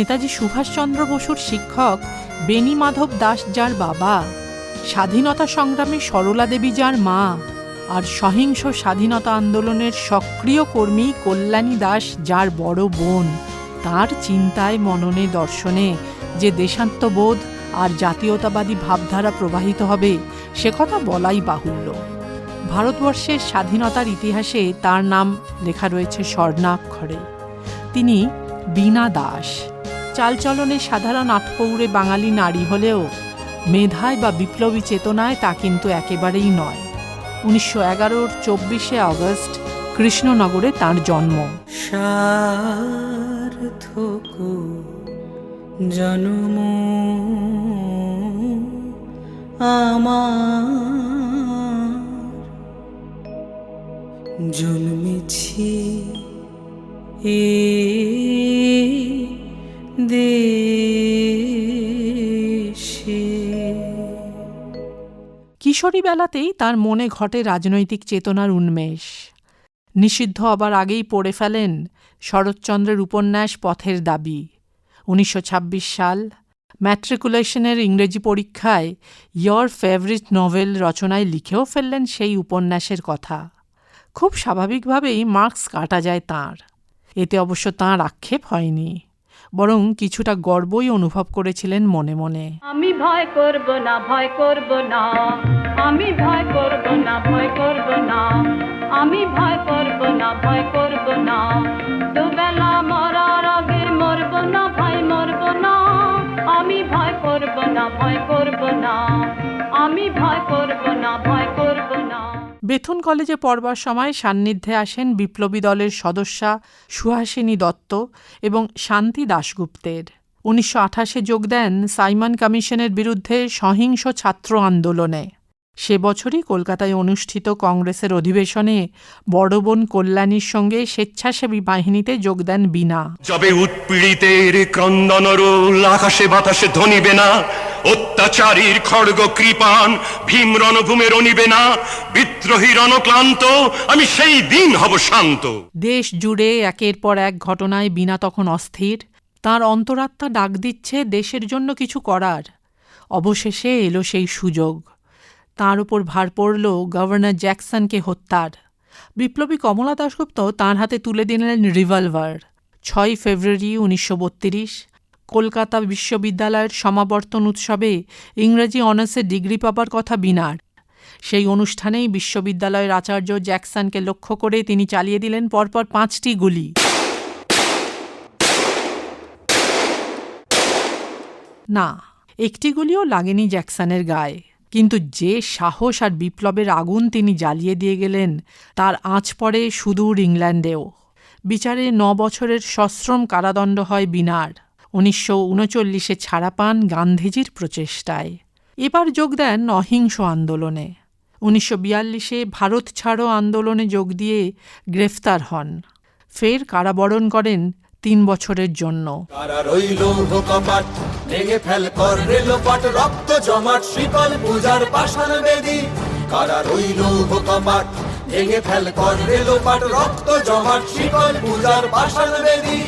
নেতাজি সুভাষচন্দ্র বসুর শিক্ষক বেণী মাধব দাস যার বাবা। স্বাধীনতা সংগ্রামী সরলা দেবী যার মা। আর সহিংস স্বাধীনতা আন্দোলনের সক্রিয় কর্মী কল্যাণী দাস যার বড় বোন। তার চিন্তায় মননে দর্শনে যে দেশাত্মবোধ আর জাতীয়তাবাদী ভাবধারা প্রবাহিত হবে, সে কথা বলাই বাহুল্য। ভারতবর্ষের স্বাধীনতার ইতিহাসে তার নাম লেখা রয়েছে স্বর্ণাক্ষরে। তিনি বীণা দাস। চালচলনে সাধারণ আটপৌরে বাঙালি নারী হলেও মেধায় বা বিপ্লবী চেতনায় তা কিন্তু একেবারেই নয়। উনিশশো এগারোর চব্বিশে আগস্ট কৃষ্ণনগরে তার জন্ম। জন্ম আমার। জন্মেছি এ কিশোরী বেলাতেই তার মনে ঘটে রাজনৈতিক চেতনার উন্মেষ। নিষিদ্ধ হবার আগেই পড়ে ফেলেন শরৎচন্দ্রের উপন্যাস পথের দাবি। উনিশশো ছাব্বিশ সাল, ম্যাট্রিকুলেশনের ইংরেজি পরীক্ষায় ইয়র ফেভারিট নভেল রচনায় লিখেও ফেললেন সেই উপন্যাসের কথা। খুব স্বাভাবিকভাবেই মার্কস কাটা যায় তাঁর। এতে অবশ্য তাঁর আক্ষেপ হয়নি। বরং কিছুটা গর্বই অনুভব করেছিলেন মনে মনে। আমি ভয় করব না, ভয় করব না। আমি ভয় করব না, ভয় করব না। আমি ভয় করব না, ভয় করব না। দুবেলা মরার আগে মরব না, ভয় মরব না। আমি ভয় করব না, ভয় করব বেথুন কলেজে পড়বার সময় সান্নিধ্যে আসেন বিপ্লবী দলের সদস্যা সুহাসিনী দত্ত এবং শান্তি দাশগুপ্তের। উনিশশো আঠাশে যোগ দেন সাইমন কমিশনের বিরুদ্ধে সহিংস ছাত্র আন্দোলনে। সে বছরই কলকাতায় অনুষ্ঠিত কংগ্রেসের অধিবেশনে বড় বোন কল্যাণীর সঙ্গে স্বেচ্ছাসেবী বাহিনীতে যোগ দেন বিনা যবে উৎপীড়িতের ক্রন্দনরোল আকাশে বাতাসে ধ্বনিবে না অত্যাচারীর খড়গ কৃপান ভীম রণভূমে রনিবে না বিদ্রোহী রণক্লান্ত আমি সেই দিন হব শান্ত। দেশ জুড়ে একের পর এক ঘটনায় বিনা তখন অস্থির। তার অন্তরাত্মা ডাক দিচ্ছে দেশের জন্য কিছু করার। অবশেষে এলো সেই সুযোগ। তার উপর ভার পড়ল গভর্নর জ্যাকসনকে হত্যার। বিপ্লবী কমলা দাশগুপ্ত তাঁর হাতে তুলে দিলেন রিভলভার। ছয় ফেব্রুয়ারি উনিশশো বত্রিশ, কলকাতা বিশ্ববিদ্যালয়ের সমাবর্তন উৎসবে ইংরেজি অনার্সে ডিগ্রি পাবার কথা বিনার। সেই অনুষ্ঠানেই বিশ্ববিদ্যালয়ের আচার্য জ্যাকসনকে লক্ষ্য করে তিনি চালিয়ে দিলেন পরপর পাঁচটি গুলি। না, একটি গুলিও লাগেনি জ্যাকসনের গায়ে। কিন্তু যে সাহস আর বিপ্লবের আগুন তিনি জ্বালিয়ে দিয়ে গেলেন, তার আঁচ পড়ে সুদূর ইংল্যান্ডেও। বিচারে ন বছরের সশ্রম কারাদণ্ড হয় বিনার। উনিশশো উনচল্লিশে ছাড়া পান গান্ধীজির প্রচেষ্টায়। এবার যোগ দেন অহিংস আন্দোলনে। উনিশশো বিয়াল্লিশে ভারত ছাড়ো আন্দোলনে যোগ দিয়ে গ্রেফতার হন। ফের কারাবরণ করেন তিন বছরের জন্য। কারা ভেঙে ফেল কর রেলোপাট রক্ত জমাট শিকল পূজার পাষাণ বেদি। কারা রইল কপাট ভেঙে ফেল কর রেলোপাট রক্ত জমাট শিকল পূজার পাষাণ বেদি।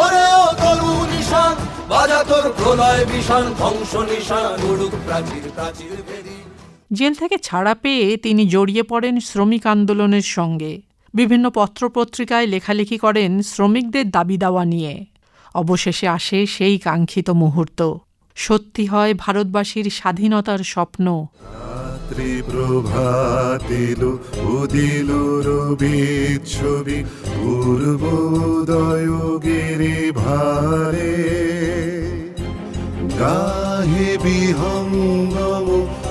ওরে ও তরু নিশান বাজা তোর প্রলয় বিষাণ ধ্বংস নিশান উড়ুক প্রাচীর প্রাচীর বেদি। জেল থেকে ছাড়া পেয়ে তিনি জড়িয়ে পড়েন শ্রমিক আন্দোলনের সঙ্গে। বিভিন্ন পত্রপত্রিকায় লেখালেখি করেন শ্রমিকদের দাবি দাওয়া নিয়ে। অবশেষে আসে সেই কাঙ্ক্ষিত মুহূর্ত। সত্যি হয় ভারতবাসীর স্বাধীনতার স্বপ্ন।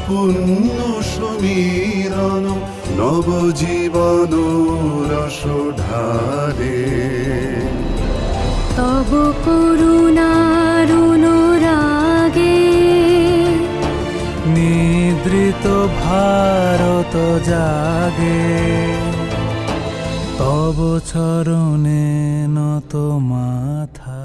পুণ্য সমীরণ নবজীবন রস ঢালে তব করুণারুণরাগে নিদ্রিত ভারত জাগে। তব চরণে নত মাথা।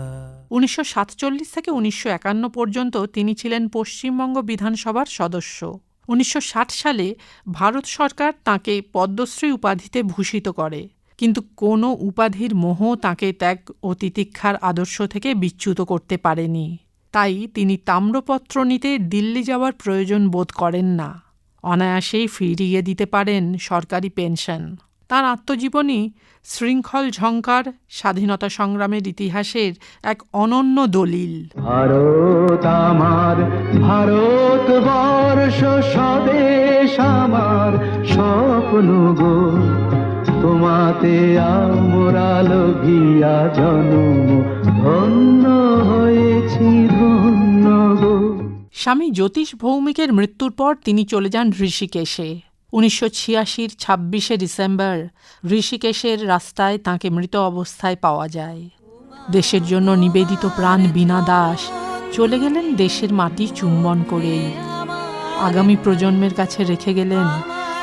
উনিশশো সাতচল্লিশ থেকে উনিশশো একান্ন পর্যন্ত তিনি ছিলেন পশ্চিমবঙ্গ বিধানসভার সদস্য। উনিশশো ষাট সালে ভারত সরকার তাঁকে পদ্মশ্রী উপাধিতে ভূষিত করে। কিন্তু কোনো উপাধির মোহ তাঁকে ত্যাগ ও তিতিক্ষার আদর্শ থেকে বিচ্যুত করতে পারেনি। তাই তিনি তাম্রপত্র নিতে দিল্লি যাওয়ার প্রয়োজন বোধ করেন না। অনায়াসেই ফিরিয়ে দিতে পারেন সরকারি পেনশন। তার আত্মজীবনী শৃঙ্খল ঝঙ্কার স্বাধীনতা সংগ্রামের ইতিহাসের এক অনন্য দলিল। ভারত আমার ভারত বর্ষ স্বদেশ আমার স্বপ্ন গো তোমাতে আমরা লোভিয়া জন্ম ধন্য হয়েছি ধন্য গো। স্বামী জ্যোতিষ ভৌমিকের মৃত্যুর পর তিনি চলে যান ঋষিকেশে। উনিশশো ছিয়াশির ছাব্বিশে ডিসেম্বর ঋষিকেশের রাস্তায় তাঁকে মৃত অবস্থায় পাওয়া যায়। দেশের জন্য নিবেদিত প্রাণ বীণা দাস চলে গেলেন দেশের মাটি চুম্বন করেই। আগামী প্রজন্মের কাছে রেখে গেলেন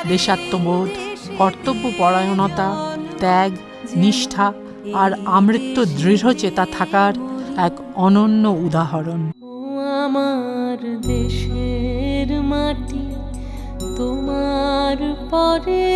দেশাত্মবোধ কর্তব্য পরায়ণতা ত্যাগ, নিষ্ঠা আর আমৃত্য দৃঢ়চেতা থাকার এক অনন্য উদাহরণ। আমার দেশের মাটি। তোমার পরে